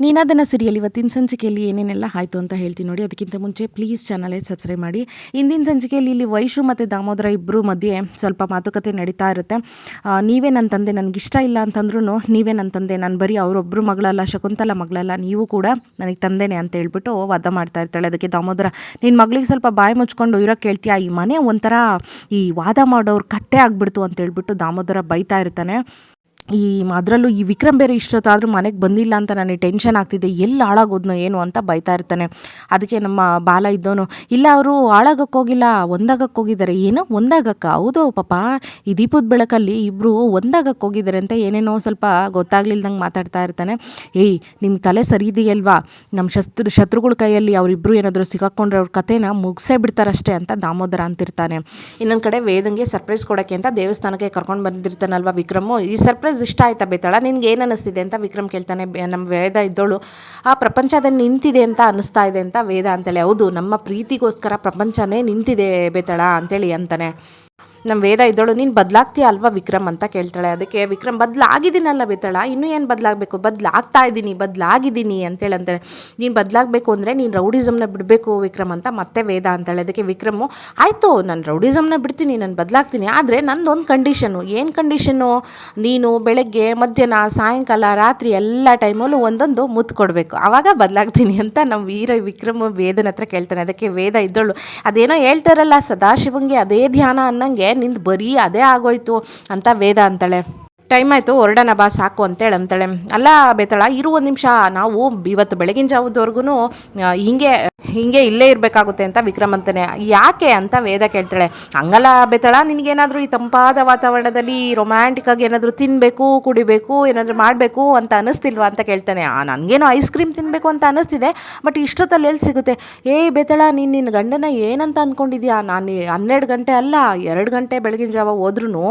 ನೀನಾದನ ಸಿರಿಯಲ್ಲಿ ಇವತ್ತಿನ ಸಂಚಿಕೆಯಲ್ಲಿ ಏನೇನೆಲ್ಲ ಆಯಿತು ಅಂತ ಹೇಳ್ತೀನಿ ನೋಡಿ. ಅದಕ್ಕಿಂತ ಮುಂಚೆ ಪ್ಲೀಸ್ ಚಾನಲೇ ಸಬ್ಸ್ಕ್ರೈಬ್ ಮಾಡಿ. ಇಂದಿನ ಸಂಚಿಕೆಯಲ್ಲಿ ಇಲ್ಲಿ ವೈಶು ಮತ್ತು ದಾಮೋದರ ಇಬ್ಬರು ಮಧ್ಯೆ ಸ್ವಲ್ಪ ಮಾತುಕತೆ ನಡೀತಾ ಇರುತ್ತೆ. ನೀವೇ ನನ್ನ ತಂದೆ ನನಗಿಷ್ಟ ಇಲ್ಲ ಅಂತಂದ್ರೂ ನೀವೇ ನನ್ನ ತಂದೆ, ನಾನು ಬರೀ ಅವರೊಬ್ಬರು ಮಗಳಲ್ಲ, ಶಕುಂತಲ ಮಗಳಲ್ಲ, ನೀವು ಕೂಡ ನನಗೆ ತಂದೆನೇ ಅಂತ ಹೇಳ್ಬಿಟ್ಟು ವಾದ ಮಾಡ್ತಾ ಇರ್ತಾಳೆ. ಅದಕ್ಕೆ ದಾಮೋದರ ನಿನ್ನ ಮಗಳಿಗೆ ಸ್ವಲ್ಪ ಬಾಯಿ ಮುಚ್ಕೊಂಡು ಇರೋಕ್ಕೆ ಹೇಳ್ತೀಯ ಈ ಮನೆ ಒಂಥರ ಈ ವಾದ ಮಾಡೋರು ಕಟ್ಟೆ ಆಗಿಬಿಡ್ತು ಅಂತ ಹೇಳ್ಬಿಟ್ಟು ದಾಮೋದರ ಬೈತಾ ಇರ್ತಾನೆ. ಈ ಅದರಲ್ಲೂ ಈ ವಿಕ್ರಮ್ ಬೇರೆ ಇಷ್ಟೊತ್ತಾದರೂ ಮನೆಗೆ ಬಂದಿಲ್ಲ ಅಂತ ನನಗೆ ಟೆನ್ಷನ್ ಆಗ್ತಿದೆ. ಎಲ್ಲಿ ಹಾಳಾಗೋದ್ನೋ ಏನು ಅಂತ ಬೈತಾ ಇರ್ತಾನೆ. ಅದಕ್ಕೆ ನಮ್ಮ ಬಾಲ ಇದ್ದವನು, ಇಲ್ಲ ಅವರು ಹಾಳಾಗಕ್ಕೆ ಹೋಗಿಲ್ಲ ಒಂದಾಗಕ್ಕೆ ಹೋಗಿದ್ದಾರೆ. ಏನೋ ಒಂದಾಗಕ್ಕ? ಹೌದು ಪಾಪ. ಈ ದೀಪದ ಬೆಳಕಲ್ಲಿ ಇಬ್ಬರು ಒಂದಾಗಕ್ಕೆ ಹೋಗಿದ್ದಾರೆ ಅಂತ ಏನೇನೋ ಸ್ವಲ್ಪ ಗೊತ್ತಾಗ್ಲಿಲ್ದಂಗೆ ಮಾತಾಡ್ತಾ ಇರ್ತಾನೆ. ಏಯ್ ನಿಮ್ಮ ತಲೆ ಸರಿ ಇದೆಯಲ್ವಾ? ನಮ್ಮ ಶಸ್ತ್ರ, ಶತ್ರುಗಳ ಕೈಯಲ್ಲಿ ಅವರಿಬ್ಬರು ಏನಾದರೂ ಸಿಗಾಕೊಂಡ್ರೆ ಅವ್ರ ಕಥೆನ ಮುಗಿಸೇ ಬಿಡ್ತಾರಷ್ಟೇ ಅಂತ ದಾಮೋದರ ಅಂತಿರ್ತಾನೆ. ಇನ್ನೊಂದು ಕಡೆ ವೇದಂಗೆ ಸರ್ಪ್ರೈಸ್ ಕೊಡೋಕ್ಕೆ ಅಂತ ದೇವಸ್ಥಾನಕ್ಕೆ ಕರ್ಕೊಂಡು ಬಂದಿರ್ತಾನಲ್ವ ವಿಕ್ರಮು? ಈ ಸರ್ಪ್ರೈಸ್ ಇಷ್ಟ ಆಯ್ತಾ ಬೇತಾಳ? ನಿನ್ಗೆ ಏನು ಅನ್ನಿಸ್ತಿದೆ ಅಂತ ವಿಕ್ರಮ್ ಕೇಳ್ತಾನೆ ನಮ್ಮ ವೇದ ಇದ್ದೋಳು. ಆ ಪ್ರಪಂಚದಲ್ಲಿ ನಿಂತಿದೆ ಅಂತ ಅನ್ನಿಸ್ತಾ ಇದೆ ಅಂತ ವೇದ ಅಂತೇಳಿ. ಹೌದು, ನಮ್ಮ ಪ್ರೀತಿಗೋಸ್ಕರ ಪ್ರಪಂಚನೇ ನಿಂತಿದೆ ಬೇತಾಳ ಅಂತೇಳಿ ಅಂತಾನೆ. ನಮ್ಮ ವೇದ ಇದ್ದಳು, ನೀನು ಬದಲಾಗ್ತೀಯ ಅಲ್ವಾ ವಿಕ್ರಮ್ ಅಂತ ಕೇಳ್ತಾಳೆ. ಅದಕ್ಕೆ ವಿಕ್ರಮ್, ಬದಲಾಗಿದ್ದೀನಲ್ಲ ಬೇತಾಳ, ಇನ್ನೂ ಏನು ಬದಲಾಗಬೇಕು? ಬದಲಾಗ್ತಾ ಇದ್ದೀನಿ, ಬದಲಾಗಿದ್ದೀನಿ ಅಂತೇಳಿ ಅಂತಾಳೆ. ನೀನು ಬದಲಾಗಬೇಕು ಅಂದರೆ ನೀನು ರೌಡಿಸಮ್ನ ಬಿಡಬೇಕು ವಿಕ್ರಮ್ ಅಂತ ಮತ್ತೆ ವೇದ ಅಂತಾಳೆ. ಅದಕ್ಕೆ ವಿಕ್ರಮು, ಆಯಿತು, ನಾನು ರೌಡಿಸಮ್ನ ಬಿಡ್ತೀನಿ, ನಾನು ಬದಲಾಗ್ತೀನಿ, ಆದರೆ ನಂದೊಂದು ಕಂಡೀಷನು ಏನು ಕಂಡೀಷನು ನೀನು ಬೆಳಗ್ಗೆ, ಮಧ್ಯಾಹ್ನ, ಸಾಯಂಕಾಲ, ರಾತ್ರಿ ಎಲ್ಲ ಟೈಮಲ್ಲೂ ಒಂದೊಂದು ಮುತ್ತು ಕೊಡಬೇಕು. ಆವಾಗ ಬದಲಾಗ್ತೀನಿ ಅಂತ ನಮ್ಮ ವೀರ ವಿಕ್ರಮ ವೇದನ ಹತ್ರ ಕೇಳ್ತಾನೆ. ಅದಕ್ಕೆ ವೇದ ಇದ್ದಳು. ಅದೇನೋ ಹೇಳ್ತಾರಲ್ಲ ಸದಾಶಿವಂಗೆ ಅದೇ ಧ್ಯಾನ ಅನ್ನಂಗೆ ನಿಂದು ಬರೀ ಅದೇ ಆಗೋಯ್ತು ಅಂತ ವೇದ ಅಂತಾಳೆ. ಟೈಮ್ ಆಯಿತು, ಹೊರಡೋಣ ಬಾ, ಸಾಕು ಅಂತೇಳಿ ಅಂತಾಳೆ. ಅಲ್ಲ ಬೇತಾಳ, ಇರು ಒಂದು ನಿಮಿಷ. ನಾವು ಇವತ್ತು ಬೆಳಗಿನ ಜಾವದವರೆಗೂ ಹಿಂಗೆ ಹಿಂಗೆ ಇಲ್ಲೇ ಇರಬೇಕಾಗುತ್ತೆ ಅಂತ ವಿಕ್ರಮ್ ಅಂತಾನೆ. ಯಾಕೆ ಅಂತ ವೇದ ಕೇಳ್ತಾಳೆ. ಹಂಗಲ್ಲ ಬೇತಾಳ, ನಿನಗೇನಾದರೂ ಈ ತಂಪಾದ ವಾತಾವರಣದಲ್ಲಿ ರೊಮ್ಯಾಂಟಿಕ್ ಆಗಿ ಏನಾದರೂ ತಿನ್ನಬೇಕು ಕುಡಿಬೇಕು, ಏನಾದರೂ ಮಾಡಬೇಕು ಅಂತ ಅನ್ನಿಸ್ತಿಲ್ವಾ ಅಂತ ಕೇಳ್ತಾನೆ. ನನಗೇನೋ ಐಸ್ ಕ್ರೀಮ್ ತಿನ್ನಬೇಕು ಅಂತ ಅನ್ನಿಸ್ತಿದೆ ಬಟ್ ಇಷ್ಟೊತ್ತಲ್ಲಿ ಎಲ್ಲಿ ಸಿಗುತ್ತೆ? ಏಯ್ ಬೇತಾಳ, ನೀನು ನಿನ್ನ ಗಂಡನ ಏನಂತ ಅಂದ್ಕೊಂಡಿದ್ಯಾ ನಾನು ಹನ್ನೆರಡು ಗಂಟೆ ಅಲ್ಲ, ಎರಡು ಗಂಟೆ ಬೆಳಗಿನ ಜಾವ ಹೋದ್ರೂ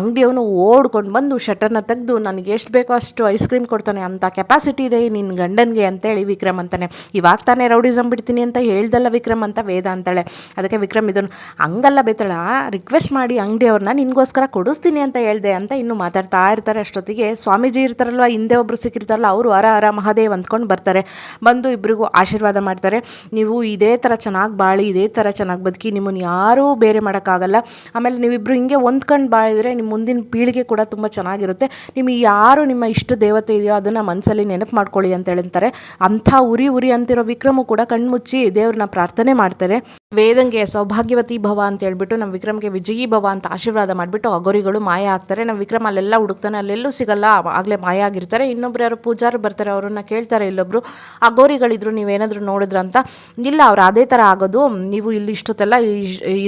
ಅಂಗಡಿಯವನು ಓಡ್ಕೊಂಡು ಬಂದು ಶಟರ್ನ ತೆಗೆದು, ನನಗೆ ಎಷ್ಟು ಬೇಕೋ ಅಷ್ಟು ಐಸ್ ಕ್ರೀಮ್ ಕೊಡ್ತಾನೆ, ಅಂತ ಕೆಪಾಸಿಟಿ ಇದೆ ನಿನ್ನ ಗಂಡನಿಗೆ, ಅಂತೇಳಿ ವಿಕ್ರಮ್ ಅಂತಾನೆ. ಇವಾಗ ತಾನೇ ರೌಡಿಸಮ್ ಬಿಡ್ತೀನಿ ಅಂತ ಹೇಳ್ದಲ್ಲ ವಿಕ್ರಮ್ ಅಂತ ವೇದ ಅಂತಾಳೆ. ಅದಕ್ಕೆ ವಿಕ್ರಮ್ ಇದನ್ನು ಹಂಗಲ್ಲ ಬೇತಾಳ ರಿಕ್ವೆಸ್ಟ್ ಮಾಡಿ ಅಂಗಡಿಯವ್ರನ್ನ ನಿನಗೋಸ್ಕರ ಕೊಡಿಸ್ತೀನಿ ಅಂತ ಹೇಳಿದೆ, ಅಂತ ಇನ್ನು ಮಾತಾಡ್ತಾ ಇರ್ತಾರೆ. ಅಷ್ಟೊತ್ತಿಗೆ ಸ್ವಾಮೀಜಿ ಇರ್ತಾರಲ್ವ, ಹಿಂದೆ ಒಬ್ಬರು ಸಿಕ್ಕಿರ್ತಾರಲ್ಲ, ಅವರು ಹರ ಹರ ಮಹಾದೇವ್ ಅಂದ್ಕೊಂಡು ಬರ್ತಾರೆ. ಬಂದು ಇಬ್ಬರಿಗೂ ಆಶೀರ್ವಾದ ಮಾಡ್ತಾರೆ. ನೀವು ಇದೇ ಥರ ಚೆನ್ನಾಗಿ ಬಾಳಿ, ಇದೇ ಥರ ಚೆನ್ನಾಗಿ ಬದುಕಿ ನಿಮ್ಮನ್ನು ಯಾರೂ ಬೇರೆ ಮಾಡೋಕ್ಕಾಗಲ್ಲ. ಆಮೇಲೆ ನೀವಿಬ್ಬರು ಹಿಂಗೆ ಹೊಂದ್ಕೊಂಡು ಬಾಳಿದ್ರೆ ನಿಮ್ಮ ಮುಂದಿನ ಪೀಳಿಗೆ ಕೂಡ ತುಂಬ ಚೆನ್ನಾಗಿರುತ್ತೆ. ನಿಮಗೆ ಯಾರು ನಿಮ್ಮ ಇಷ್ಟ ದೇವತೆ ಇದೆಯೋ ಅದನ್ನು ಮನಸ್ಸಲ್ಲಿ ನೆನಪು ಮಾಡ್ಕೊಳ್ಳಿ ಅಂತ ಹೇಳ್ತಾರೆ ಅಂಥ ಉರಿ ಉರಿ ಅಂತಿರೋ ವಿಕ್ರಮು ಕೂಡ ಕಣ್ಮುಚ್ಚಿ ದೇವ್ರನ್ನ ಪ್ರಾರ್ಥನೆ ಮಾಡ್ತಾರೆ. ವೇದಂಗೆ ಸೌಭಾಗ್ಯವತಿ ಭವ ಅಂತ ಹೇಳ್ಬಿಟ್ಟು ನಮ್ಮ ವಿಕ್ರಮ್ಗೆ ವಿಜಯಿ ಭವ ಅಂತ ಆಶೀರ್ವಾದ ಮಾಡಿಬಿಟ್ಟು ಅಗೋರಿಗಳು ಮಾಯ ಆಗ್ತಾರೆ. ನಮ್ಮ ವಿಕ್ರಮ್ ಅಲ್ಲೆಲ್ಲ ಹುಡುಕ್ತಾನೆ, ಅಲ್ಲೆಲ್ಲೂ ಸಿಗಲ್ಲ, ಆಗಲೇ ಮಾಯ ಆಗಿರ್ತಾರೆ. ಇನ್ನೊಬ್ರು ಯಾರು ಪೂಜಾರು ಬರ್ತಾರೆ, ಅವ್ರನ್ನ ಕೇಳ್ತಾರೆ ಇಲ್ಲೊಬ್ರು. ಅಗೋರಿಗಳಿದ್ರು, ನೀವೇನಾದರೂ ನೋಡಿದ್ರ ಅಂತ? ಇಲ್ಲ, ಅವ್ರು ಅದೇ ಥರ ಆಗೋದು. ನೀವು ಇಲ್ಲಿ ಇಷ್ಟೊತ್ತೆಲ್ಲ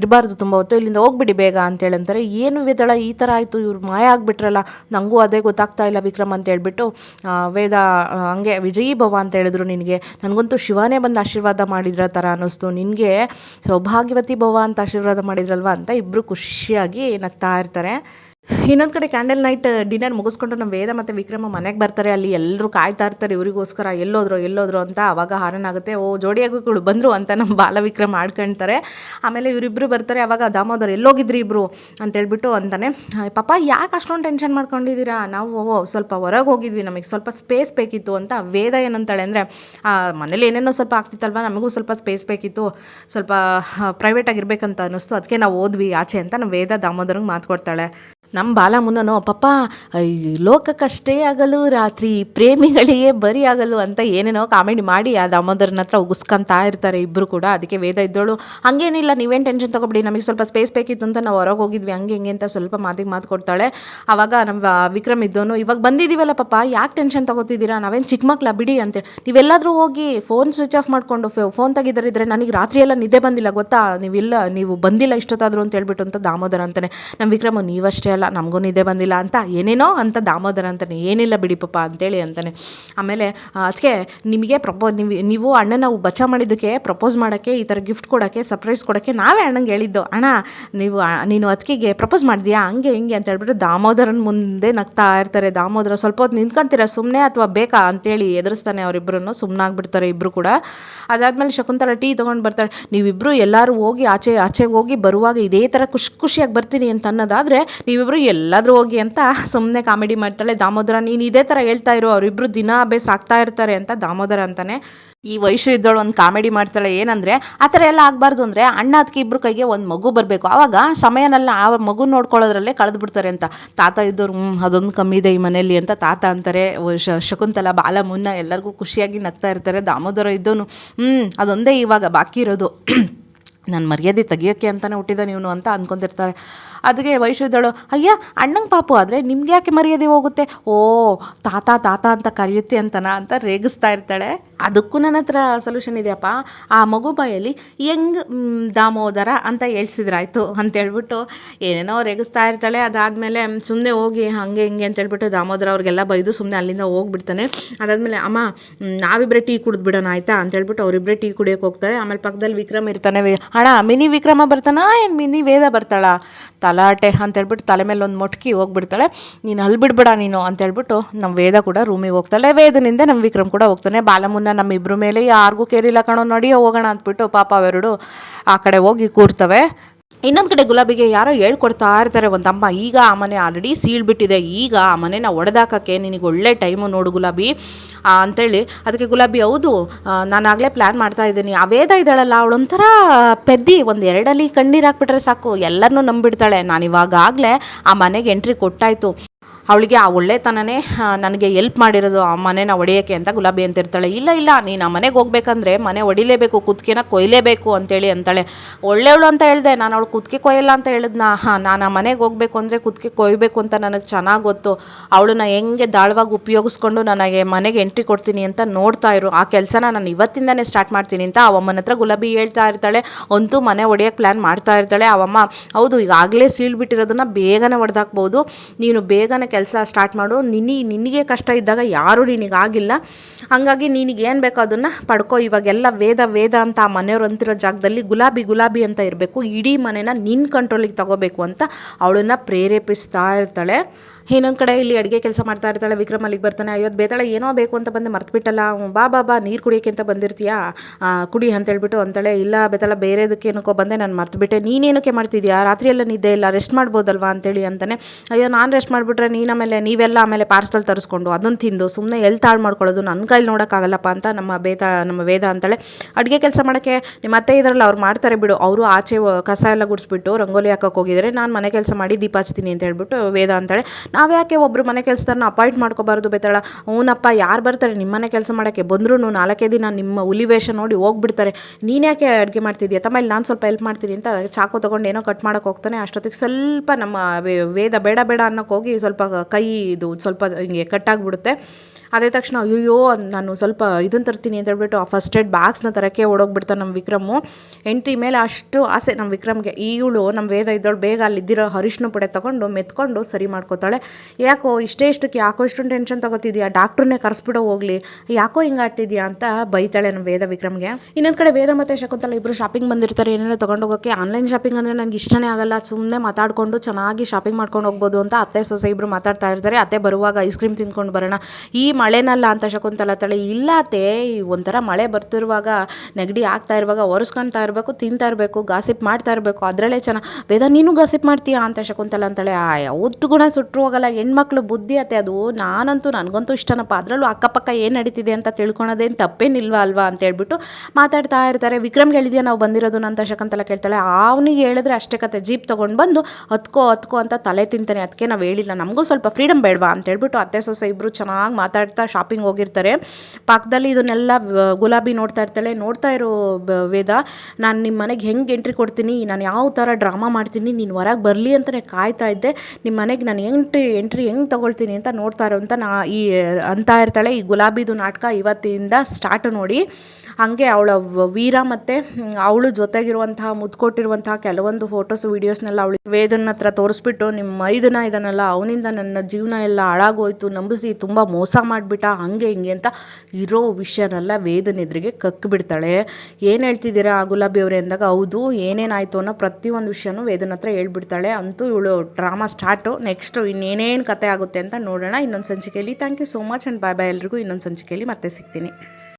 ಇರಬಾರ್ದು ತುಂಬ ಹೊತ್ತು. ಇಲ್ಲಿಂದ ಹೋಗ್ಬಿಡಿ ಬೇಗ ಅಂತೇಳಿ ಅಂತಾರೆ ಏನು ವೇದಳ ಈ ಥರ ಆಯಿತು? ಇವ್ರು ಮಾಯ ಆಗಿಬಿಟ್ರಲ್ಲ. ನನಗೂ ಅದೇ ಗೊತ್ತಾಗ್ತಾ ಇಲ್ಲ ವಿಕ್ರಮ್ ಅಂತ ಹೇಳ್ಬಿಟ್ಟು ವೇದ ಹಂಗೆ ವಿಜಯಿ ಭವ ಅಂತ ಹೇಳಿದ್ರು ನಿನಗೆ. ನನಗಂತೂ ಶಿವನೇ ಬಂದು ಆಶೀರ್ವಾದ ಮಾಡಿದ್ರ ಥರ ಅನ್ನಿಸ್ತು ನಿನಗೆ ಸೌಭಾಗ್ಯವತಿ ಭವ ಅಂತ ಆಶೀರ್ವಾದ ಮಾಡಿದ್ರಲ್ವ ಅಂತ ಇಬ್ಬರು ಖುಷಿಯಾಗಿ ನಗ್ತಾ ಇರ್ತಾರೆ. ಇನ್ನೊಂದು ಕಡೆ ಕ್ಯಾಂಡಲ್ ನೈಟ್ ಡಿನ್ನರ್ ಮುಗಿಸ್ಕೊಂಡು ನಮ್ಮ ವೇದ ಮತ್ತು ವಿಕ್ರಮ ಮನೆಗೆ ಬರ್ತಾರೆ. ಅಲ್ಲಿ ಎಲ್ಲರೂ ಕಾಯ್ತಾ ಇರ್ತಾರೆ ಇವರಿಗೋಸ್ಕರ ಎಲ್ಲೋದ್ರು ಎಲ್ಲೋದ್ರು ಅಂತ ಅವಾಗ ಹಾರನ್ ಆಗುತ್ತೆ. ಓ ಜೋಡಿಯಾಗಿಗಳು ಬಂದರು ಅಂತ ನಮ್ಮ ಬಾಲ ವಿಕ್ರಮ್ ಆಡ್ಕೊಳ್ತಾರೆ ಆಮೇಲೆ ಇವರಿಬ್ಬರು ಬರ್ತಾರೆ. ಅವಾಗ ದಾಮೋದರ್ ಎಲ್ಲೋಗಿದ್ರಿ ಇಬ್ಬರು ಅಂತೇಳ್ಬಿಟ್ಟು ಅಂತಾನೆ "ಆ, ಪಾಪ ಯಾಕೆ ಅಷ್ಟೊಂದು ಟೆನ್ಷನ್ ಮಾಡ್ಕೊಂಡಿದ್ದೀರಾ? ನಾವು ಸ್ವಲ್ಪ ಹೊರಗೆ ಹೋಗಿದ್ವಿ. ನಮಗೆ ಸ್ವಲ್ಪ ಸ್ಪೇಸ್ ಬೇಕಿತ್ತು ಅಂತ ವೇದ ಏನಂತಾಳೆ ಅಂದರೆ ಮನೇಲಿ ಏನೇನೋ ಸ್ವಲ್ಪ ಆಗ್ತಿತ್ತಲ್ವ? ನಮಗೂ ಸ್ವಲ್ಪ ಸ್ಪೇಸ್ ಬೇಕಿತ್ತು. ಸ್ವಲ್ಪ ಪ್ರೈವೇಟಾಗಿರ್ಬೇಕಂತ ಅನ್ನಿಸ್ತು. ಅದಕ್ಕೆ ನಾವು ಓದ್ವಿ ಆಚೆ ಅಂತ ನಮ್ಮ ವೇದ ದಾಮೋದರಂಗೆ ಮಾತು ಕೊಡ್ತಾಳೆ. ನಮ್ಮ ಬಾಲ ಮುನ್ನೋ ಪಪ್ಪ ಈ ಲೋಕಕ್ಕಷ್ಟೇ ಆಗಲು, ರಾತ್ರಿ ಪ್ರೇಮಿಗಳಿಗೆ ಬರಿ ಆಗಲು ಅಂತ ಏನೇನೋ ಕಾಮಿಡಿ ಮಾಡಿ ಆ ದಾಮೋದರನ ಹತ್ರ ಉಗಿಸ್ಕೊಂತಾ ಇರ್ತಾರೆ ಇಬ್ಬರು ಕೂಡ, ಅದಕ್ಕೆ ವೇದ ಇದ್ದೋಳು, ಹಂಗೇನಿಲ್ಲ, ನೀವೇನು ಟೆನ್ಷನ್ ತೊಗೊಬಿಡಿ, ನಮಗೆ ಸ್ವಲ್ಪ ಸ್ಪೇಸ್ ಬೇಕಿತ್ತು ಅಂತ ನಾವು ಹೊರಗೆ ಹೋಗಿದ್ವಿ, ಹಂಗೆ ಹಿಂಗೆ ಅಂತ ಸ್ವಲ್ಪ ಮಾತಿಗೆ ಮಾತು ಕೊಡ್ತಾಳೆ. ಆವಾಗ ನಮ್ಮ ವಿಕ್ರಮ್ ಇದ್ದೋನು, ಇವಾಗ ಬಂದಿದ್ದೀವಲ್ಲ ಪಾಪ ಯಾಕೆ ಟೆನ್ಷನ್ ತೊಗೋತಿದ್ದೀರಾ? ನಾವೇನು ಚಿಕ್ಕ ಮಕ್ಕಳ ಬಿಡಿ ಅಂತೇಳಿ ನೀವೆಲ್ಲಾದರೂ ಹೋಗಿ ಫೋನ್ ಸ್ವಿಚ್ ಆಫ್ ಮಾಡಿಕೊಂಡು ಫೋನ್ ತೆಗಿದರಿದ್ರೆ ನನಗೆ ರಾತ್ರಿ ಎಲ್ಲ ನಿದ್ದೆ ಬಂದಿಲ್ಲ, ಗೊತ್ತಾ? ನೀವಿಲ್ಲ, ನೀವು ಬಂದಿಲ್ಲ ಇಷ್ಟೊತ್ತಾದರೂ ಅಂತ ಹೇಳ್ಬಿಟ್ಟು ಅಂತ ದಾಮೋದರ ಅಂತಲೇ ನಮ್ಮ ವಿಕ್ರಮ, ನೀವಷ್ಟೇ ಅಲ್ಲ ನಮಗೂ ನಿದ್ದೆ ಬಂದಿಲ್ಲ ಅಂತ ಏನೇನೋ ಅಂತ ದಾಮೋದರ ಅಂತಾನೆ, ಏನಿಲ್ಲ ಬಿಡಿ ಪಾಪ ಅಂತೇಳಿ ಅಂತಾನೆ. ಆಮೇಲೆ ಅದಕ್ಕೆ ನಿಮಗೆ ಪ್ರಪೋ, ನೀವು ನೀವು ಅಣ್ಣನ ಬಚಾ ಮಾಡಿದ್ದಕ್ಕೆ ಪ್ರಪೋಸ್ ಮಾಡೋಕ್ಕೆ, ಈ ಥರ ಗಿಫ್ಟ್ ಕೊಡೋಕ್ಕೆ, ಸರ್ಪ್ರೈಸ್ ಕೊಡೋಕ್ಕೆ ನಾವೇ ಅಣ್ಣಂಗೆ ಹೇಳಿದ್ದು, ಅಣ್ಣ, ನೀವು ನೀನು ಅದಕ್ಕೆಗೆ ಪ್ರಪೋಸ್ ಮಾಡಿದ್ಯಾ? ಹಂಗೆ, ಹಿಂಗೆ ಅಂತ ಹೇಳ್ಬಿಟ್ಟು ದಾಮೋದರನ ಮುಂದೆ ನಗ್ತಾ ಇರ್ತಾರೆ. ದಾಮೋದರ ಸ್ವಲ್ಪ ಹೊತ್ತು ನಿಂತ್ಕೊಂತೀರ? ಸುಮ್ಮನೆ ಅಥವಾ ಬೇಕಾ? ಅಂತೇಳಿ ಎದುರಿಸ್ತಾನೆ ಅವರಿಬ್ಬರನ್ನು ಸುಮ್ಮನಾಗ್ಬಿಡ್ತಾರೆ ಇಬ್ಬರು ಕೂಡ. ಅದಾದಮೇಲೆ ಶಕುಂತಲ ಟೀ ತೊಗೊಂಡು ಬರ್ತಾರೆ ನೀವಿಬ್ಬರು ಎಲ್ಲರೂ ಹೋಗಿ ಆಚೆ, ಆಚೆಗೆ ಹೋಗಿ ಬರುವಾಗ ಇದೇ ಥರ ಖುಷಿ, ಖುಷಿಯಾಗಿ ಬರ್ತೀನಿ ಅಂತ ಅನ್ನೋದಾದರೆ ನೀವಿಬ್ಬರು ಒಬ್ಬೊಬ್ರು ಎಲ್ಲಾದರೂ ಹೋಗಿ ಅಂತ ಸುಮ್ಮನೆ ಕಾಮಿಡಿ ಮಾಡ್ತಾಳೆ. ದಾಮೋದರ, ನೀನು ಇದೇ ಥರ ಹೇಳ್ತಾ ಇರೋ ಅವರಿಬ್ಬರು ದಿನ ಅಭ್ಯಾಸ ಆಗ್ತಾ ಇರ್ತಾರೆ ಅಂತ ದಾಮೋದರ ಅಂತಾನೆ ಈ ವಯಸ್ಸು ಇದ್ದವಳು ಒಂದು ಕಾಮಿಡಿ ಮಾಡ್ತಾಳೆ. ಏನಂದರೆ, ಆ ಥರ ಎಲ್ಲ ಆಗಬಾರ್ದು ಅಂದರೆ ಅಣ್ಣ ಅದಕ್ಕೆ ಇಬ್ಬರು ಕೈಗೆ ಒಂದು ಮಗು ಬರಬೇಕು. ಆವಾಗ ಸಮಯನೆಲ್ಲ, ಆ ಮಗು ನೋಡ್ಕೊಳ್ಳೋದ್ರಲ್ಲೇ ಕಳೆದು ಬಿಡ್ತಾರೆ ಅಂತ. ತಾತ ಇದ್ದವ್ರು ಹ್ಞೂ ಅದೊಂದು ಕಮ್ಮಿ ಇದೆ ಈ ಮನೆಯಲ್ಲಿ ಅಂತ ತಾತ ಅಂತಾರೆ. ಶಕುಂತಲ ಬಾಲ ಮುನ್ನ ಎಲ್ಲರಿಗೂ ಖುಷಿಯಾಗಿ ನಗ್ತಾ ಇರ್ತಾರೆ. ದಾಮೋದರ ಇದ್ದವನು ಹ್ಞೂ ಅದೊಂದೇ ಇವಾಗ ಬಾಕಿ ಇರೋದು. ನಾನು ಮರ್ಯಾದೆ ತೆಗಿಯೋಕ್ಕೆ ಅಂತಲೇ ಹುಟ್ಟಿದ ನೀನು ಅಂತ ಅಂದ್ಕೊತಿರ್ತಾರೆ ಅದಕ್ಕೆ ಇದ್ದಳು ಅಯ್ಯ, ಅಣ್ಣಂಗೆ ಪಾಪು ಆದರೆ ನಿಮ್ಗೆ ಯಾಕೆ ಮರ್ಯಾದೆ ಹೋಗುತ್ತೆ? ಓ, ತಾತ ತಾತ ಅಂತ ಕರೆಯುತ್ತೆ ಅಂತನ? ಅಂತ ರೇಗಿಸ್ತಾ ಇರ್ತಾಳೆ. ಅದಕ್ಕೂ ನನ್ನ ಹತ್ರ ಸೊಲ್ಯೂಷನ್ ಇದೆಯಪ್ಪ. ಆ ಮಗು ಬಾಯಲ್ಲಿ ಹೆಂಗ್ ದಾಮೋದರ ಅಂತ ಹೇಳ್ಸಿದ್ರಾಯ್ತು ಅಂತ ಹೇಳ್ಬಿಟ್ಟು ಏನೇನೋ ರೇಗಿಸ್ತಾ ಇರ್ತಾಳೆ. ಅದಾದಮೇಲೆ ಸುಮ್ಮನೆ ಹೋಗಿ ಹಾಗೆ ಹಿಂಗೆ ಅಂತ ಹೇಳ್ಬಿಟ್ಟು ದಾಮೋದರ ಅವ್ರಿಗೆಲ್ಲ ಬೈದು ಸುಮ್ಮನೆ ಅಲ್ಲಿಂದ ಹೋಗ್ಬಿಡ್ತಾನೆ. ಅದಾದಮೇಲೆ, ಅಮ್ಮ ನಾವಿಬ್ಬರೇ ಟೀ ಕುಡಿದ್ಬಿಡೋಣ ಆಯ್ತಾ ಆಯಿತಾ? ಅಂತ ಹೇಳ್ಬಿಟ್ಟು ಅವರಿಬ್ಬರೇ ಟೀ ಕುಡಿಯೋಕೆ ಹೋಗ್ತಾರೆ. ಆಮೇಲೆ ಪಕ್ಕದಲ್ಲಿ ವಿಕ್ರಮ್ ಇರ್ತಾನೆ. ಅಣ್ಣ, ಮಿನಿ ವಿಕ್ರಮ ಬರ್ತಾನ? ಏನು ಮಿನಿ ವೇದ ಬರ್ತಾಳ? ತಲಾಟೆ ಅಂತ ಹೇಳ್ಬಿಟ್ಟು ತಲೆ ಮೇಲೆ ಒಂದು ಮೊಟ್ಕಿ ಹೋಗ್ಬಿಡ್ತಾಳೆ. ನೀನು ಅಲ್ಲಿ ಬಿಡ್ಬೇಡ ನೀನು ಅಂತ ಹೇಳ್ಬಿಟ್ಟು ನಮ್ಮ ವೇದ ಕೂಡ ರೂಮಿಗೆ ಹೋಗ್ತಾಳೆ. ವೇದನಿಂದ ನಮ್ಮ ವಿಕ್ರಮ್ ಕೂಡ ಹೋಗ್ತಾನೆ. ಬಾಲಮುನ್ನ ನಮ್ಮ ಇಬ್ಬರ ಮೇಲೆ ಯಾರಿಗೂ ಕೇರಿಲ್ಲ ಕಣೋ, ನಡಿಯೋ ಹೋಗೋಣ ಅಂದ್ಬಿಟ್ಟು ಪಾಪ ಅವೆರಡು ಆ ಕಡೆ ಹೋಗಿ ಕೂರ್ತವೆ. ಇನ್ನೊಂದು ಕಡೆ ಗುಲಾಬಿಗೆ ಯಾರೋ ಹೇಳ್ಕೊಡ್ತಾ ಇರ್ತಾರೆ ಒಂದು ಅಮ್ಮ, ಈಗ ಆ ಮನೆ ಆಲ್ರೆಡಿ ಸೀಳ್ಬಿಟ್ಟಿದೆ ಈಗ ಆ ಮನೆನ ಒಡೆದಾಕಕ್ಕೆ ನಿನಗೆ ಒಳ್ಳೆ ಟೈಮು ನೋಡು ಗುಲಾಬಿ. ಅಂತೇಳಿ ಅದಕ್ಕೆ ಗುಲಾಬಿ, ಹೌದು ನಾನು ಆಗಲೇ ಪ್ಲ್ಯಾನ್ ಮಾಡ್ತಾ ಇದ್ದೀನಿ. ಅವೇದ ವೇದ ಇದ್ದಾಳಲ್ಲ, ಅವಳೊಂಥರ ಪೆದ್ದಿ, ಒಂದು ಎರಡಲ್ಲಿ ಕಣ್ಣೀರು ಹಾಕ್ಬಿಟ್ರೆ ಸಾಕು ಎಲ್ಲರನ್ನೂ ನಂಬಿಡ್ತಾಳೆ. ನಾನು ಇವಾಗಾಗಲೇ ಆ ಮನೆಗೆ ಎಂಟ್ರಿ ಕೊಟ್ಟಾಯಿತು. ಅವಳಿಗೆ ಆ ಒಳ್ಳೆತನನೇ ನನಗೆ ಎಲ್ಪ್ ಮಾಡಿರೋದು ಆ ಮನೆನ ಒಡೆಯೋಕ್ಕೆ ಅಂತ ಗುಲಾಬಿ ಅಂತ ಇರ್ತಾಳೆ. ಇಲ್ಲ ಇಲ್ಲ, ನೀನು ಆ ಮನೆಗೆ ಹೋಗ್ಬೇಕಂದ್ರೆ ಮನೆ ಒಡಿಲೇಬೇಕು, ಕುತ್ತಿಗೆನ ಕೊಯ್ಲೇಬೇಕು ಅಂತೇಳಿ ಅಂತಾಳೆ. ಒಳ್ಳೆಯವಳು ಅಂತ ಹೇಳಿದೆ, ನಾನು ಅವಳು ಕುತ್ತಿಗೆ ಕೊಯ್ಯಲ್ಲ ಅಂತ ಹೇಳಿದ್ನ. ಹಾಂ, ನಾನು ಆ ಮನೆಗೆ ಹೋಗ್ಬೇಕು ಅಂದರೆ ಕುತ್ತಿಗೆ ಕೊಯ್ಬೇಕು ಅಂತ ನನಗೆ ಚೆನ್ನಾಗಿ ಗೊತ್ತು. ಅವಳನ್ನ ಹೆಂಗೆ ದಾಳವಾಗಿ ಉಪಯೋಗಿಸ್ಕೊಂಡು ನನಗೆ ಮನೆಗೆ ಎಂಟ್ರಿ ಕೊಡ್ತೀನಿ ಅಂತ ನೋಡ್ತಾ ಇರು. ಆ ಕೆಲಸನ ನಾನು ಇವತ್ತಿಂದನೇ ಸ್ಟಾರ್ಟ್ ಮಾಡ್ತೀನಿ ಅಂತ ಅವಮ್ಮನ ಹತ್ರ ಗುಲಾಬಿ ಹೇಳ್ತಾ ಇರ್ತಾಳೆ. ಅಂತೂ ಮನೆ ಒಡೆಯೋಕ್ಕೆ ಪ್ಲ್ಯಾನ್ ಮಾಡ್ತಾ ಇರ್ತಾಳೆ. ಅವಮ್ಮ ಹೌದು, ಈಗಾಗಲೇ ಸೀಳ್ಬಿಟ್ಟಿರೋದನ್ನ ಬೇಗನೆ ಹೊಡೆದಾಕ್ಬೋದು ನೀನು ಬೇಗನೆ ಕೆಲಸ ಸ್ಟಾರ್ಟ್ ಮಾಡು. ನಿನಿ, ನಿನಗೆ ಕಷ್ಟ ಇದ್ದಾಗ ಯಾರೂ ನಿನಗಾಗಿಲ್ಲ ಹಾಗಾಗಿ ನಿನಗೆ ಏನು ಬೇಕೋ ಅದನ್ನು ಪಡ್ಕೋ. ಇವಾಗೆಲ್ಲ ವೇದ ವೇದ ಅಂತ ಆ ಮನೆಯವ್ರು ಅಂತಿರೋ ಜಾಗದಲ್ಲಿ ಗುಲಾಬಿ ಗುಲಾಬಿ ಅಂತ ಇರಬೇಕು. ಇಡೀ ಮನೆನ ನಿನ್ನ ಕಂಟ್ರೋಲಿಗೆ ತಗೋಬೇಕು ಅಂತ ಅವಳನ್ನು ಪ್ರೇರೇಪಿಸ್ತಾ ಇರ್ತಾಳೆ. ಇನ್ನೊಂದು ಕಡೆ ಇಲ್ಲಿ ಅಡುಗೆ ಕೆಲಸ ಮಾಡ್ತಾ ಇರ್ತಾಳೆ, ವಿಕ್ರಮ್ ಅಲ್ಲಿಗೆ ಬರ್ತಾನೆ, ಅಯ್ಯೋ ಬೇತಾಳೆ, ಏನೋ ಬೇಕು ಅಂತ ಬಂದು ಮರ್ತ್ಬಿಟ್ಟಲ್ಲ ಬಿಟ್ಟಲ್ಲ ಬಾ ಬಾ ಬಾ, ನೀರು ಕುಡಿಯೋಕ್ಕೆ ಅಂತ ಬಂದಿರ್ತೀಯಾ? ಕುಡಿ ಅಂತ ಹೇಳ್ಬಿಟ್ಟು ಅಂತಾಳೆ, ಇಲ್ಲ ಬೇತಾಳ, ಬೇರೆದಕ್ಕೆ ಏನಕ್ಕೋ ಬಂದೆ, ನಾನು ಮರ್ತುಬಿಟ್ಟೆ ನೀನೇನಕ್ಕೆ ಮಾಡ್ತಿದ್ಯಾ? ರಾತ್ರಿಯೆಲ್ಲ ನಿದ್ದೆ ಇಲ್ಲ ರೆಸ್ಟ್ ಮಾಡ್ಬೋದಲ್ವಾ? ಅಂತೇಳಿ ಅಂತಾನೆ, ಅಯ್ಯೋ, ನಾನು ರೆಸ್ಟ್ ಮಾಡಿಬಿಟ್ರೆ ನೀನು ಆಮೇಲೆ, ನೀವೆಲ್ಲ ಆಮೇಲೆ ಪಾರ್ಸಲ್ ತರಿಸ್ಕೊಂಡು ಅದನ್ನು ತಿಂದು ಸುಮ್ಮನೆ ಎಲ್ಲಿ ತಾಳು ಮಾಡ್ಕೊಳ್ಳೋದು ನನ್ನ ಕೈಲಿ ನೋಡೋಕ್ಕಾಗಲ್ಲಪ್ಪ ಅಂತ ನಮ್ಮ ಬೇತಾ, ನಮ್ಮ ವೇದ ಅಂತಾಳೆ, ಅಡುಗೆ ಕೆಲಸ ಮಾಡೋಕ್ಕೆ ನಿಮ್ಮ ಅತ್ತೆ ಇದ್ರಲ್ಲ, ಅವ್ರು ಮಾಡ್ತಾರೆ ಬಿಡು, ಅವರು ಆಚೆ ಕಸ ಎಲ್ಲ ಗುಡಿಸ್ಬಿಟ್ಟು, ರಂಗೋಲಿ ಹಾಕೋಕೆ ಹೋಗಿದರೆ, ನಾನು ಮನೆ ಕೆಲಸ ಮಾಡಿ ದೀಪ ಹಚ್ತೀನಿ ಅಂತ ಹೇಳ್ಬಿಟ್ಟು ವೇದ ಅಂತಾಳೆ ನಾವ್ಯಾಕೆ ಒಬ್ಬರು ಮನೆ ಕೆಲಸದನ್ನ ಅಪಾಯಿಂಟ್ ಮಾಡ್ಕೋಬಾರ್ದು ಬೇತಾಳ? ಹ್ಞೂನಪ್ಪ ಯಾರು ಬರ್ತಾರೆ? ನಿಮ್ಮ ಮನೆ ಕೆಲಸ ಮಾಡೋಕ್ಕೆ ಬಂದರೂ ನಾಲ್ಕೇ ದಿನ ನಿಮ್ಮ ಹುಲಿವೇಷ ನೋಡಿ ಹೋಗ್ಬಿಡ್ತಾರೆ. ನೀನು ಯಾಕೆ ಅಡುಗೆ ಮಾಡ್ತಿದ್ಯಾ? ತಮ್ಮ, ಇಲ್ಲಿ ನಾನು ಸ್ವಲ್ಪ ಹೆಲ್ಪ್ ಮಾಡ್ತೀನಿ ಅಂತ ಚಾಕು ತೊಗೊಂಡು ಏನೋ ಕಟ್ ಮಾಡೋಕೆ ಹೋಗ್ತಾನೆ. ಅಷ್ಟೊತ್ತಿಗೆ ಸ್ವಲ್ಪ ನಮ್ಮ ವೇದ ಬೇಡ ಬೇಡ ಅನ್ನೋಕ್ಕೋಗಿ ಸ್ವಲ್ಪ ಕೈ ಇದು ಸ್ವಲ್ಪ ಹಿಂಗೆ ಕಟ್ಟಾಗ್ಬಿಡುತ್ತೆ ಅದೇ ತಕ್ಷಣ ಅಯ್ಯೋ ನಾನು ಸ್ವಲ್ಪ ಇದನ್ನು ತರ್ತೀನಿ ಅಂತ ಹೇಳ್ಬಿಟ್ಟು ಆ ಫಸ್ಟ್ ಏಡ್ ಬಾಕ್ಸ್ನ ತರಕ್ಕೆ ಓಡೋಗ್ಬಿಡ್ತಾನೆ ನಮ್ಮ ವಿಕ್ರಮು. ಹೆಂಡತಿ ಮೇಲೆ ಅಷ್ಟು ಆಸೆ ನಮ್ಮ ವಿಕ್ರಮ್ಗೆ. ಇವಳು ನಮ್ಮ ವೇದ ಇದ್ದವಳು ಬೇಗ ಅಲ್ಲಿದ್ದಿರೋ ಹರಿಶಿನ ಪುಡೆ ತೊಗೊಂಡು ಮೆತ್ಕೊಂಡು ಸರಿ ಮಾಡ್ಕೋತಾಳೆ. ಯಾಕೋ ಇಷ್ಟೇ ಇಷ್ಟಕ್ಕೆ ಯಾಕೋ ಇಷ್ಟೊಂದು ಟೆನ್ಷನ್ ತಗೋತಿದ್ಯಾ? ಡಾಕ್ಟ್ರನ್ನೇ ಕರೆಸ್ಬಿಡೋ ಹೋಗ್ಲಿ. ಯಾಕೋ ಹಿಂಗೆ ಆಡ್ತಿದ್ಯಾ ಅಂತ ಬೈತಾಳೆ ನಮ್ಮ ವೇದ ವಿಕ್ರಮ್ಗೆ. ಇನ್ನೊಂದು ಕಡೆ ವೇದ ಮತ್ತು ಶಕುಂತಲ ಇಬ್ಬರು ಶಾಪಿಂಗ್ ಬಂದಿರ್ತಾರೆ, ಏನೇನೋ ತೊಗೊಂಡು ಹೋಗೋಕ್ಕೆ ಆನ್ಲೈನ್ ಶಾಪಿಂಗ್ ಅಂದರೆ ನನಗೆ ಇಷ್ಟನೇ ಆಗಲ್ಲ. ಸುಮ್ಮನೆ ಮಾತಾಡಿಕೊಂಡು ಚೆನ್ನಾಗಿ ಶಾಪಿಂಗ್ ಮಾಡ್ಕೊಂಡು ಹೋಗ್ಬೋದು ಅಂತ ಅತ್ತೆ, ಸೊಸೆ ಇಬ್ಬರು ಮಾತಾಡ್ತಾ ಇರ್ತಾರೆ. ಅತ್ತೆ ಬರುವಾಗ ಐಸ್ ಕ್ರೀಮ್ ತಿನ್ಕೊಂಡು ಬರೋಣ. ಈ ಮಳೆನಲ್ಲ ಅಂತ ಶಕುಂತಲ ತಳೆ, ಇಲ್ಲ ಅತ್ತೆ ಒಂಥರ ಮಳೆ ಬರ್ತಿರುವಾಗ ನೆಗಡಿ ಆಗ್ತಾ ಇರುವಾಗ ಒರೆಸ್ಕೊಳ್ತಾ ಇರಬೇಕು, ತಿಂತಾ ಇರಬೇಕು ಗಾಸಿಪ್ ಮಾಡ್ತಾ ಇರಬೇಕು. ಅದರಲ್ಲೇ ಚೆನ್ನಾಗಿ, ವೇದ, ನೀನು ಗಾಸಿಪ್ ಮಾಡ್ತೀಯಾ? ಅಂತ ಶಕುಂತಲ ಅಂತಾಳೆ ಆ, ಯಾವತ್ತು ಗುಣ ಸುಟ್ಟರು ಹೋಗಲ್ಲ, ಹೆಣ್ಮಕ್ಳು ಬುದ್ಧಿ ಅತ್ತೆ ಅದು. ನಾನಂತೂ ನನಗಂತೂ ಇಷ್ಟನಪ್ಪ. ಅದರಲ್ಲೂ ಅಕ್ಕಪಕ್ಕ ಏನು ನಡೀತಿದೆ ಅಂತ ತಿಳ್ಕೊಳೋದೇನು ತಪ್ಪೇನಿಲ್ವಾ ಅಲ್ವಾ ಅಂತ ಹೇಳ್ಬಿಟ್ಟು ಮಾತಾಡ್ತಾ ಇರ್ತಾರೆ. ವಿಕ್ರಮ್ಗೆ ಹೇಳಿದ್ಯಾ ನಾವು ಬಂದಿರೋದು ನಂತ ಶಕಂತಲ ಕೇಳ್ತಾಳೆ. ಅವನಿಗೆ ಹೇಳಿದ್ರೆ ಅಷ್ಟೇ ಕತೆ. ಜೀಪ್ ತೊಗೊಂಡು ಬಂದು ಹತ್ಕೋ ಹತ್ಕೋ ಅಂತ ತಲೆ ತಿಂತಾನೆ. ಅದಕ್ಕೆ ನಾವು ಹೇಳಿಲ್ಲ. ನಮಗೂ ಸ್ವಲ್ಪ ಫ್ರೀಡಮ್ ಬೇಡವಾ ಅಂತ ಹೇಳ್ಬಿಟ್ಟು ಅತ್ತೆ, ಸೊಸೆ ಇಬ್ಬರು ಚೆನ್ನಾಗಿ ಮಾತಾಡ್ತಾ ಶಾಪಿಂಗ್ ಹೋಗಿರ್ತಾರೆ. ಪಕ್ಕದಲ್ಲಿ ಇದನ್ನೆಲ್ಲ ಗುಲಾಬಿ ನೋಡ್ತಾ ಇರ್ತಾಳೆ. ನೋಡ್ತಾ ಇರೋ ವೇದ, ನಾನು ನಿಮ್ಮ ಮನೆಗೆ ಹೆಂಗೆ ಎಂಟ್ರಿ ಕೊಡ್ತೀನಿ? ನಾನು ಯಾವ ಥರ ಡ್ರಾಮಾ ಮಾಡ್ತೀನಿ? ನೀನು ಹೊರಗೆ ಬರಲಿ ಅಂತಲೇ ಕಾಯ್ತಾ ಇದ್ದೆ. ನಿಮ್ಮ ಮನೆಗೆ ನಾನು ಎಂಟ್ರಿ ಎಂಟ್ರಿ ಹೆಂಗೆ ತೊಗೊಳ್ತೀನಿ ಅಂತ ನೋಡ್ತಾರೋ ಅಂತ ನಾ ಈ, ಅಂತ ಇರ್ತಾಳೆ. ಈ ಗುಲಾಬಿದು ನಾಟಕ ಇವತ್ತಿಂದ ಸ್ಟಾರ್ಟ್ ನೋಡಿ. ಹಾಗೆ ಅವಳ ವೀರ ಮತ್ತು ಅವಳು ಜೊತೆಗಿರುವಂತಹ, ಮುದ್ಕೊಟ್ಟಿರುವಂತಹ ಕೆಲವೊಂದು ಫೋಟೋಸ್ ವೀಡಿಯೋಸ್ನೆಲ್ಲ ಅವಳು ವೇದನ ಹತ್ರ ತೋರಿಸ್ಬಿಟ್ಟು ನಿಮ್ಮ ಮೈದನ ಇದನ್ನೆಲ್ಲ ಅವನಿಂದ ನನ್ನ ಜೀವನ ಎಲ್ಲ ಹಾಳಾಗೋಯ್ತು, ನಂಬಿಸಿ ತುಂಬ ಮೋಸ ಮಾಡಿಬಿಟ್ಟ, ಹಂಗೆ ಹಿಂಗೆ ಅಂತ ಇರೋ ವಿಷಯನೆಲ್ಲ ವೇದನ ಎದುರಿಗೆ ಕಕ್ಕಿಬಿಡ್ತಾಳೆ ಏನು ಹೇಳ್ತಿದ್ದೀರಾ ಗುಲಾಬಿ ಅವರೇ ಅಂದಾಗ, ಹೌದು, ಏನೇನಾಯಿತು ಅನ್ನೋ ಪ್ರತಿಯೊಂದು ವಿಷಯನೂ ವೇದನ ಹತ್ರ ಹೇಳ್ಬಿಡ್ತಾಳೆ. ಅಂತೂ ಇವಳು ಡ್ರಾಮಾ ಸ್ಟಾರ್ಟು ನೆಕ್ಸ್ಟ್ ಇನ್ನೇನೇನು ಕತೆ ಆಗುತ್ತೆ ಅಂತ ನೋಡೋಣ ಇನ್ನೊಂದು ಸಂಚಿಕೆಯಲ್ಲಿ. Thank you so much and bye bye ಎಲ್ರಿಗೂ ಇನ್ನೊಂದು ಸಂಚಿಕೆಯಲ್ಲಿ ಮತ್ತೆ ಸಿಗ್ತೀನಿ.